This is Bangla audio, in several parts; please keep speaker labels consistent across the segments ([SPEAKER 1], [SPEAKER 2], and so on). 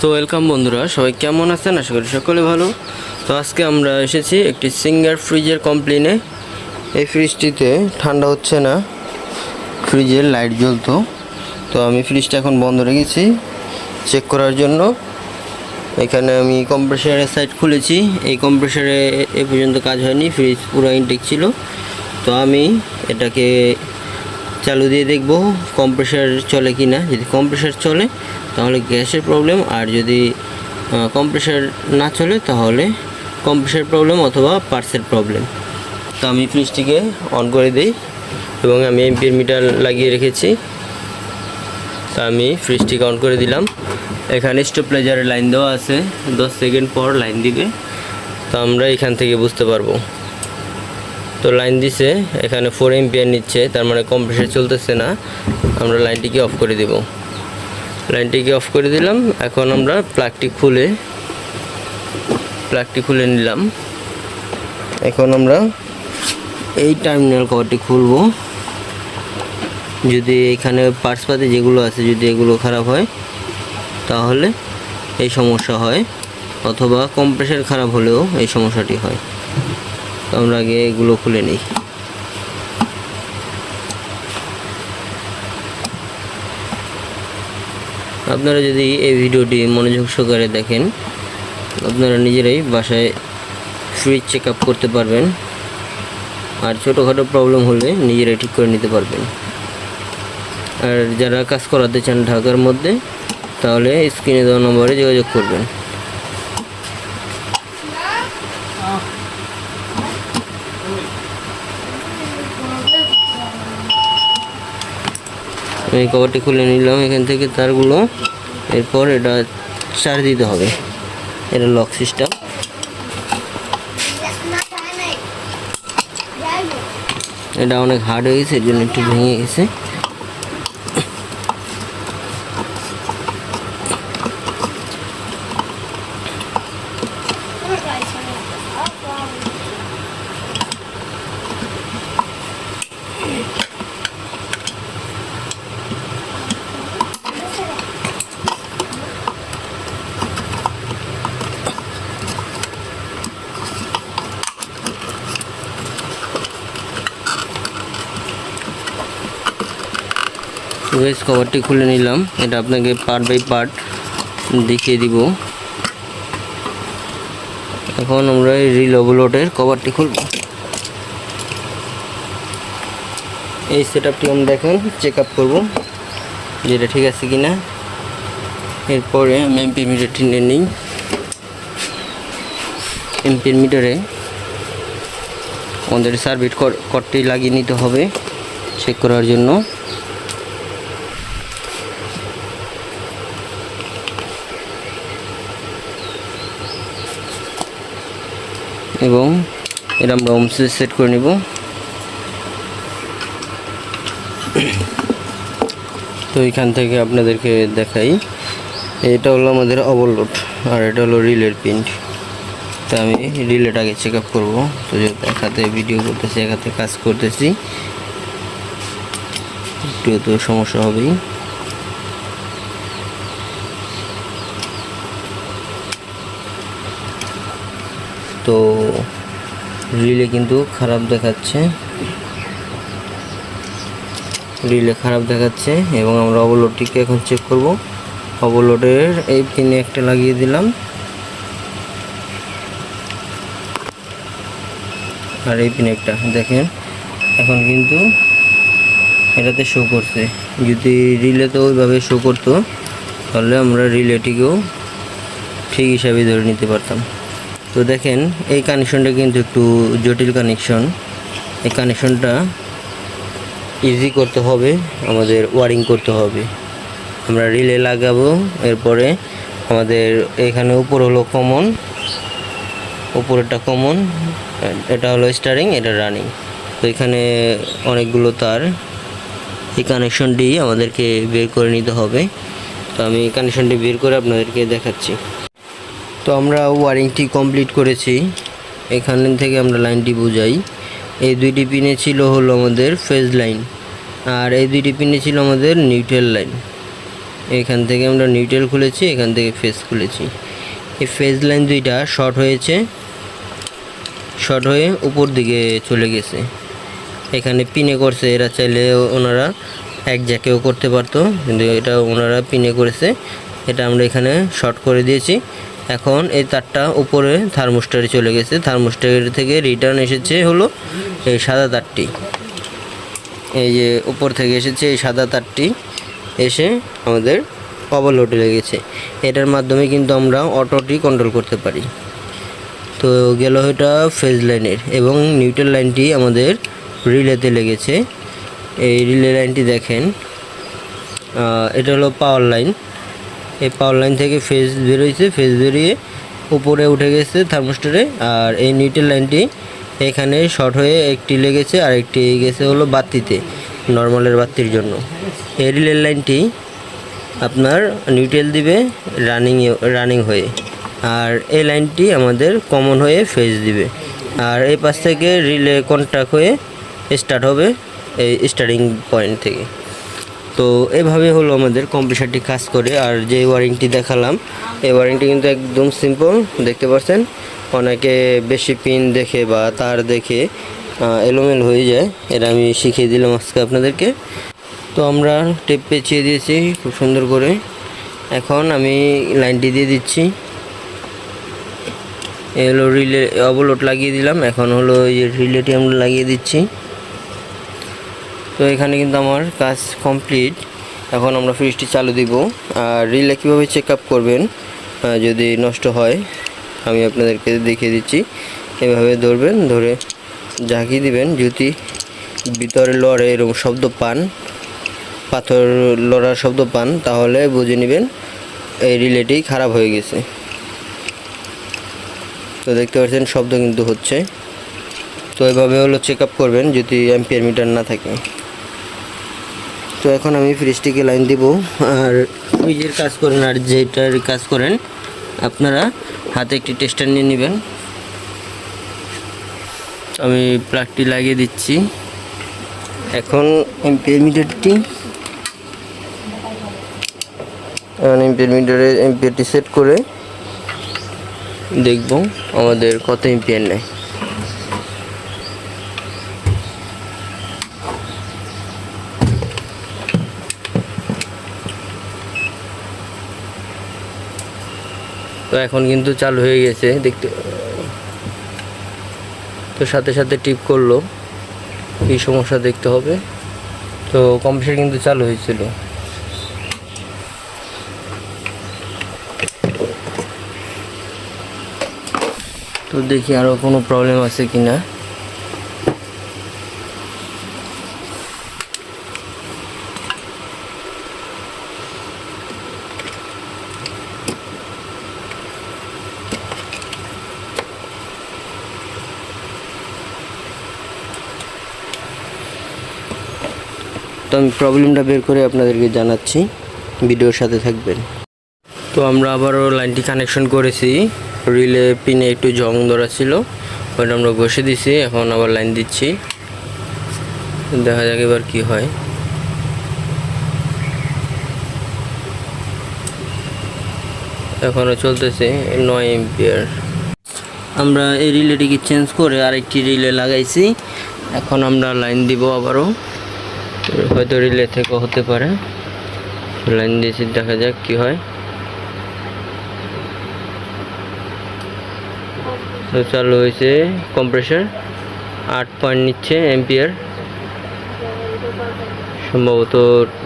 [SPEAKER 1] তো ওয়েলকাম বন্ধুরা, সবাই কেমন আছেন? আশা করি সকলে ভালো। তো আজকে আমরা এসেছি একটি সিঙ্গার ফ্রিজের কমপ্লেনে এই ফ্রিজটিতে ঠান্ডা হচ্ছে না ফ্রিজের লাইট জ্বলতো। তো আমি ফ্রিজটা এখন বন্ধ রেখেছি চেক করার জন্য। এখানে আমি কম্প্রেসারের সাইড খুলেছি, এই কম্প্রেসারে এ পর্যন্ত কাজ হয়নি ফ্রিজ পুরো ইনটেক ছিল। তো আমি এটাকে চালু দিয়ে দেখব কম্প্রেসার চলে কি না যদি কম্প্রেসার চলে তাহলে গ্যাসের প্রবলেম আর যদি কম্প্রেসার না চলে, তাহলে কম্প্রেসার প্রবলেম অথবা পার্সের প্রবলেম তো আমি ফ্রিজটিকে অন করে দিই, এবং আমি এমপির মিটার লাগিয়ে রেখেছি। তা আমি ফ্রিজটিকে অন করে দিলাম। এখানে স্টেপলাইজারের লাইন দেওয়া আছে, দশ সেকেন্ড পর লাইন দিবে। তো আমরা এখান থেকে বুঝতে পারব। তো লাইন দিছে, এখানে ফোর এম্পিয়ার নিচ্ছে, তার মানে কম্প্রেসার চলতেছে না। আমরা লাইনটিকে অফ করে দেব। লাইনটিকে অফ করে দিলাম। এখন আমরা প্লাগটি খুলে প্লাগটি খুলে নিলাম। এখন আমরা এই টার্মিনাল কভারটি খুলবো। যদি এখানে পার্টস পাতি যেগুলো আছে, যদি এগুলো খারাপ হয়, তাহলে এই সমস্যা হয়। অথবা কম্প্রেসার খারাপ হলেও এই সমস্যাটি হয়। আমরা আগে এগুলো খুলে নিই। আপনারা যদি এই ভিডিওটি মনোযোগ সহকারে দেখেন, আপনারা নিজেরাই বাসায় ফ্রিজ চেক আপ করতে পারবেন। আর ছোটোখাটো প্রবলেম হলে নিজেরাই ঠিক করে নিতে পারবেন। আর যারা কাজ করাতে চান ঢাকার মধ্যে, তাহলে স্ক্রিনে দেওয়া নম্বরে যোগাযোগ করবেন। এই কভারটি খুলে নিলাম, এখান থেকে তারগুলো এরপর এটা চার দিতে হবে। এটা লক সিস্টেম এটা অনেক হার্ড হয়ে গেছে, এর জন্য একটু ভেঙে গেছে। ওয়েস কভারটি খুলে নিলাম। এটা আপনাকে পার্ট বাই পার্ট দেখিয়ে দিব। এখন আমরা এই রিল ওভারলোডের কভারটি খুলব। এই সেট আপটি আমরা দেখেন চেক আপ করব, যেটা ঠিক আছে কি না এরপরে আমি এমপি মিটারটি নিয়ে নিই। এমপির মিটারে আমাদের সার্ভিট কটটি লাগিয়ে নিতে হবে চেক করার জন্য। এবং এটা আমরা সুইচ সেট করে নিব। তো এখান থেকে আপনাদেরকে দেখাই। এটা হলো আমাদের ওভারলোড আর এটা হলো রিলের প্রিন্ট তো আমি রিলেটাকে চেক আপ করব। তো যেহেতু এক হাতে ভিডিও করতেছি, এক হাতে কাজ করতেছি। একটু তো সমস্যা হবেই। তো রিলে কিন্তু খারাপ দেখাচ্ছে। রিলে খারাপ দেখাচ্ছে এবং আমরা ওভারলোডটিকে এখন চেক করব। ওভারলোডের এই পিনে একটা লাগিয়ে দিলাম। আর এই পিনে একটা, দেখেন, এখন কিন্তু এটাতে শো করছে। যদি রিলেতে ওইভাবে শো করতো, তাহলে আমরা রিলেটিকেও ঠিক হিসাবে ধরে নিতে পারতাম। তো দেখেন, এই কানেকশনটা কিন্তু একটু জটিল কানেকশন এই কানেকশনটা ইজি করতে হবে, আমাদের ওয়ারিং করতে হবে। আমরা রিলে লাগাবো, এরপরে আমাদের এখানে উপর হলো কমন উপরেরটা কমন এটা হলো স্টারিং এটা রানিং তো এখানে অনেকগুলো তার, এই কানেকশনটি আমাদেরকে বের করে নিতে হবে। তো আমি কানেকশনটি বের করে আপনাদেরকে দেখাচ্ছি। তো আমরা ওয়ারিংটি কমপ্লিট করেছি। এখান থেকে আমরা লাইনটি বুঝাই। এই দুইটি পিনে ছিল হলো আমাদের ফেজ লাইন আর এই দুইটি পিনে ছিল আমাদের নিউট্রাল লাইন এখান থেকে আমরা নিউট্রাল খুলেছি, এখান থেকে ফেস খুলেছি। এই ফেজ লাইন দুইটা শর্ট হয়েছে শর্ট হয়ে উপর দিকে চলে গেছে। এখানে পিনে করছে, এরা চাইলে ওনারা এক জ্যাকেও করতে পারতো, কিন্তু এটা ওনারা পিনে করেছে। এটা আমরা এখানে শর্ট করে দিয়েছি। এখন এই তারটা উপরে থার্মোস্টারে চলে গেছে। থার্মোস্টার থেকে রিটার্ন এসেছে হলো এই সাদা তারটি। এই যে উপর থেকে এসেছে এই সাদা তারটি এসে আমাদের ওভারলোডে লেগেছে এটার মাধ্যমে কিন্তু আমরা অটোটি কন্ট্রোল করতে পারি। তো গেল এটা ফেজ লাইনের এবং নিউট্রাল লাইনটি আমাদের রিলেতে লেগেছে। এই রিলে লাইনটি দেখেন এটা হলো পাওয়ার লাইন এই পাওয়ার লাইন থেকে ফেজ বেরোইছে ফেজ বেরিয়ে উপরে উঠে গেছে থার্মোস্টারে আর এই নিউট্রাল লাইনটি এখানে শর্ট হয়ে একটি লেগেছে, আর একটি গেছে হলো বাতিতে নর্মালের বাতির জন্য। এই রিলের লাইনটি আপনার নিউট্রাল দিবে রানিং রানিং হয়ে। আর এই লাইনটি আমাদের কমন হয়ে ফেজ দিবে। আর এই পাশ থেকে রিলে কন্ট্যাক্ট হয়ে স্টার্ট হবে এই স্টার্টিং পয়েন্ট থেকে। তো এভাবে হলো আমাদের কম্প্রেসারটি কাজ করে। আর যে ওয়ারিংটি দেখালাম, এই ওয়ারিংটি কিন্তু একদম সিম্পল দেখতে পাচ্ছেন অনেকে বেশি পিন দেখে বা তার দেখে এলোমেলো হয়ে যায়। এটা আমি শিখিয়ে দিলাম আজকে আপনাদেরকে। তো আমরা টেপ পেঁচিয়ে দিয়েছি খুব সুন্দর করে। এখন আমি লাইনটি দিয়ে দিচ্ছি। এই হলো রিলে অবলোড লাগিয়ে দিলাম। এখন হলো এই রিলেটি আমরা লাগিয়ে দিচ্ছি। তো এখানে কিন্তু আমার কাজ কমপ্লিট এখন আমরা ফ্রিজটি চালু দিব। আর রিলে কীভাবে চেক আপ করবেন যদি নষ্ট হয়, আমি আপনাদেরকে দেখিয়ে দিচ্ছি। এভাবে ধরবেন, ধরে ঝাঁকিয়ে দিবেন। যদি ভিতরে লড়ে এরকম শব্দ পান, পাথর লড়ার শব্দ পান, তাহলে বুঝে নেবেন এই রিলেটি খারাপ হয়ে গেছে। তো দেখতে পাচ্ছেন, শব্দ কিন্তু হচ্ছে। তো এভাবে হলো চেক আপ করবেন, যদি অ্যাম্পিয়ার মিটার না থাকে। তো এখন আমি ফ্রিজটিকে লাইন দিব। আর ফ্রিজের কাজ করেন, আর যেটার কাজ করেন, আপনারা হাতে একটি টেস্টার নিয়ে নেবেন। আমি প্লাগটি লাগিয়ে দিচ্ছি। এখন এম্পিয়ার মিটারটি এখন এম্পিয়ার মিটারে এম্পিয়ারটি সেট করে দেখব আমাদের কত এম্পিয়ার নেয়। তো এখন কিন্তু চালু হয়ে গেছে, দেখতে। তো সাথে সাথে টিপ করল, কী সমস্যা দেখতে হবে। তো কম্পিউটার কিন্তু চালু হয়েছিল। তো দেখি আরও কোনো প্রবলেম আছে কি না তো আমি প্রবলেমটা বের করে আপনাদেরকে জানাচ্ছি। ভিডিওর সাথে থাকবেন। তো আমরা আবারও লাইনটি কানেকশন করেছি। রিলে পিনে একটু জং ধরা ছিল। ওটা আমরা বসে দিছি। এখন আবার লাইন দিচ্ছি। দেখা যাক এবার কি হয়। এখনও চলতেছে নয় এম্পিয়ার আমরা এই রিলেটিকে চেঞ্জ করে আরেকটি রিলে লাগাইছি। এখন আমরা লাইন দিব আবারও। হয়তো রিলে থেকে হতে পারে। লাইন দিয়েছি দেখা যাক কি হয়। তো চালু হয়েছে কম্প্রেসার আট পয়েন্ট নিচ্ছে এম্পিয়ার সম্ভবত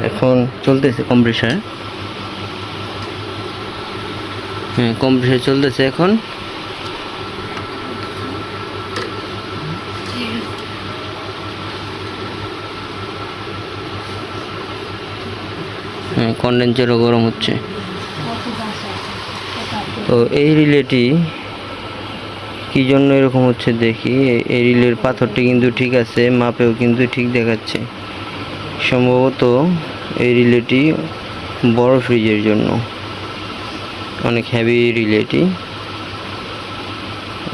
[SPEAKER 1] এখন চলতেছে কম্প্রেসার হ্যাঁ কম্প্রেসার চলতেছে এখন। কন্ডেন্সারও গরম হচ্ছে। তো এই রিলেটি কি জন্য এরকম হচ্ছে দেখি। এই রিলের পাথরটি কিন্তু ঠিক আছে, মাপেও কিন্তু ঠিক দেখাচ্ছে। সম্ভবত এই রিলেটি বড় ফ্রিজের জন্য। অনেক হেভি রিলেটি।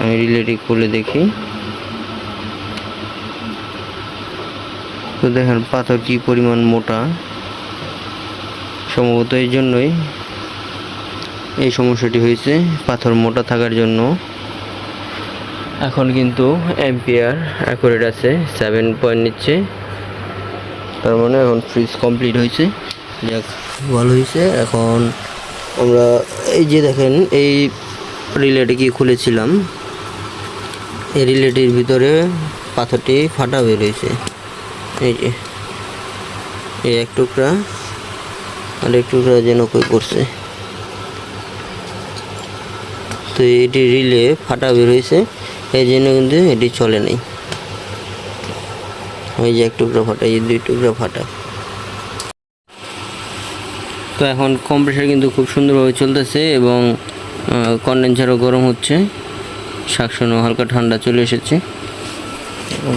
[SPEAKER 1] আমি রিলেটি খুলে দেখি। তো দেখেন পাথর কি পরিমাণ মোটা। সম্ভবত এই জন্যই এই সমস্যাটি হয়েছে পাথর মোটা থাকার জন্য। এখন কিন্তু এম্পিয়ার অ্যাকুরেট আছে সেভেন পয়েন্ট নিচ্ছে। তার মানে এখন ফ্রিজ কমপ্লিট হয়েছে। যাক, ভালো হয়েছে। এখন আমরা এই যে দেখেন, এই রিলেটি কি খুলেছিলাম? এই রিলেটির ভিতরে পাথরটি ফাটা বের হয়েছে। এই যে, এই এক টুকরা। আর এক টুকরা যেন কই পড়ছে। তো এটি রিলে ফাটা বের হয়েছে, এই জন্য কিন্তু এটি চলে নাই। ওই যে এক টুকরা ফাটা, এই দুই টুকরা ফাটা। তো এখন কম্প্রেসার কিন্তু খুব সুন্দরভাবে চলতেছে এবং কন্ডেন্সারও গরম হচ্ছে। শাকসনও হালকা ঠান্ডা চলে এসেছে।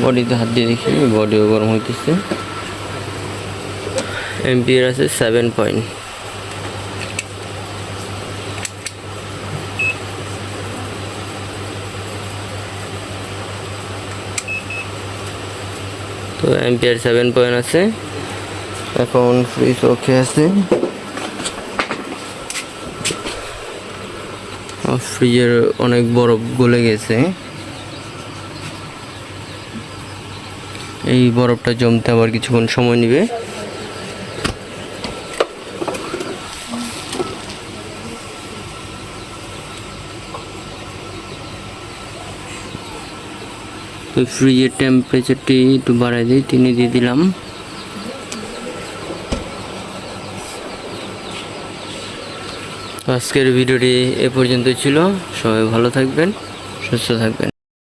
[SPEAKER 1] বডিতে হাত দিয়ে দেখি, বডিও গরম হইতেছে। এমপিআর আছে সেভেন পয়েন্ট তো এমপিআর সেভেন পয়েন্ট আছে। এখন ফ্রিজ ওকে আছে ফ্রিজের অনেক বরফ গলে গেছে। এই বরফটা জমতে আবার কিছুক্ষণ সময় নেবে। ফ্রিজের টেম্পারেচারটি একটু বাড়াই দিই, তিনি দিয়ে দিলাম। আজকের ভিডিওটি এ পর্যন্ত ছিল। সবাই ভালো থাকবেন, সুস্থ থাকবেন।